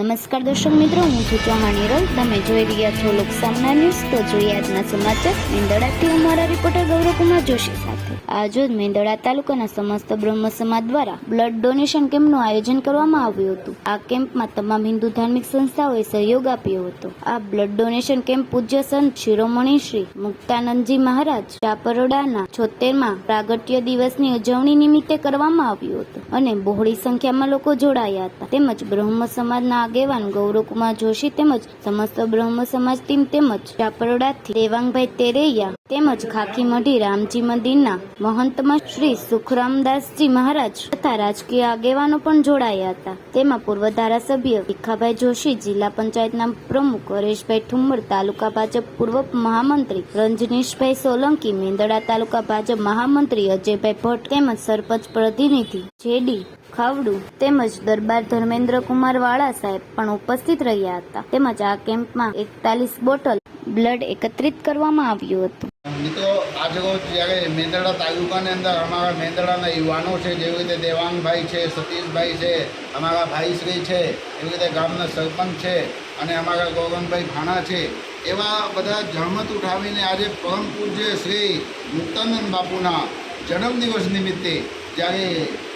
નમસ્કાર દર્શક મિત્રો, હું છું ચૌહાણ હિરલ. તમે જોઈ રહ્યા છો લોકસામના ન્યૂઝ. તો જોઈએ આજના સમાચાર. મેંદડાથી અમારા રિપોર્ટર ગૌરવકુમાર જોશી સાથે. આજરોજ મેંદડા તાલુકાના સમસ્ત બ્રહ્મ સમાજ દ્વારા બ્લડ ડોનેશન કેમ્પનું આયોજન કરવામાં આવ્યું હતું. આ કેમ્પમાં તમામ હિન્દુ ધાર્મિક સંસ્થાઓએ સહયોગ આપ્યો હતો. આ બ્લડ ડોનેશન કેમ્પ પૂજ્ય સંત શિરોમણી શ્રી મુક્તાનંદજી મહારાજ ચાપરોડાના છોતેરમાં પ્રાગટ્ય દિવસની ઉજવણી નિમિત્તે કરવામાં આવ્યું હતું અને બહોળી સંખ્યામાં લોકો જોડાયા હતા. તેમજ બ્રહ્મ સમાજના આગેવાન ગૌરવકુમાર જોશી તેમજ સમસ્ત બ્રહ્મ સમાજ ટીમ તેમજ ચાપરોડાથી દેવાંગભાઈ તેરૈયા તેમજ ખાખી મઢી રામજી મંદિરના મહંતમાં શ્રી સુખરામદાસજી મહારાજ તથા રાજકીય આગેવાનો પણ જોડાયા હતા. તેમાં પૂર્વ ધારાસભ્ય ભીખાભાઈ જોશી, જિલ્લા પંચાયતના પ્રમુખ હરેશભાઈ ઠુમ્મર, તાલુકા ભાજપ પૂર્વ મહામંત્રી રંજનીશભાઈ સોલંકી, મેંદડા તાલુકા ભાજપ મહામંત્રી અજયભાઈ ભટ્ટ તેમજ સરપંચ પ્રતિનિધિ જેડી ખાવડુ તેમજ દરબાર ધર્મેન્દ્ર કુમાર વાળા સાહેબ પણ ઉપસ્થિત રહ્યા હતા. તેમજ આ કેમ્પમાં એકતાલીસ બોટલ બ્લડ એકત્રિત કરવામાં આવ્યું હતું. મિત્રો આજરોજ જ્યારે મેંદરડા તાલુકાની અંદર અમારા મેંદરડાના યુવાનો છે, જેવી રીતે દેવાંગભાઈ છે, સતીશભાઈ છે, અમારા ભાઈશ્રી છે, એવી રીતે ગામના સરપંચ છે અને અમારા ગૌરવભાઈ ભાણા છે, એવા બધા જહમત ઉઠાવીને આજે પરમ પૂજ્ય શ્રી મુક્તાનંદ બાપુના જન્મદિવસ નિમિત્તે જ્યારે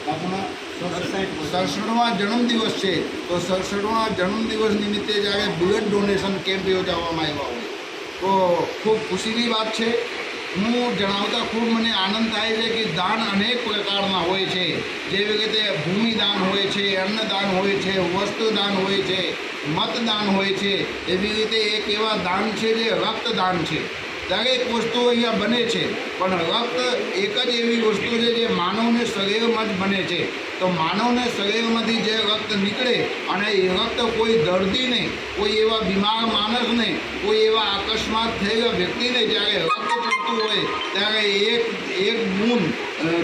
બાપુના સડસઠમા જન્મદિવસ છે, તો સડસઠમા જન્મદિવસ નિમિત્તે જ્યારે બ્લડ ડોનેશન કેમ્પ યોજવામાં આવ્યો હોય. તો ખૂબ ખુશીની વાત છે. હું જણાવતા ખૂબ મને આનંદ થાય છે કે દાન અનેક પ્રકારના હોય છે. જેવી રીતે ભૂમિદાન હોય છે, અન્નદાન હોય છે, વસ્તુદાન હોય છે, મતદાન હોય છે, એવી રીતે એક એવા દાન છે જે રક્તદાન છે. દરેક વસ્તુ અહીંયા બને છે. પણ રક્ત એક જ એવી વસ્તુ છે જે માનવને શરીરમાં જ બને છે. તો માનવને શરીરમાંથી જે રક્ત નીકળે અને એ રક્ત કોઈ દર્દીને કોઈ એવા બીમાર માણસને કોઈ એવા અકસ્માત થયેલા વ્યક્તિને જ્યારે રક્ત પડતું હોય, ત્યારે એક એક બૂંદ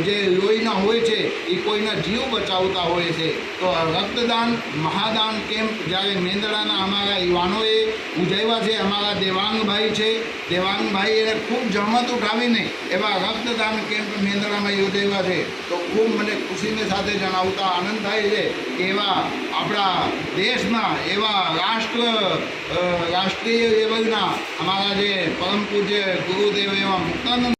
જે લોહીના હોય છે, એ કોઈના જીવ બચાવતા હોય છે. તો રક્તદાન, મહાદાન કેમ્પ જ્યારે મેંદડાના અમારા યુવાનોએ ઉજવ્યા છે, અમારા દેવાંગભાઈ છે, દેવાંગભાઈ એને ખૂબ જહમત ઉઠાવીને એવા રક્તદાન કેમ્પ મેંદડામાં યોજાવ્યા છે. તો ખૂબ મને ખુશીને સાથે જણાવતા આનંદ થાય છે કે એવા આપણા દેશના એવા રાષ્ટ્ર રાષ્ટ્રીય લેવલના અમારા જે પરમ પૂજ્ય ગુરુદેવ એવા મુક્તાનંદ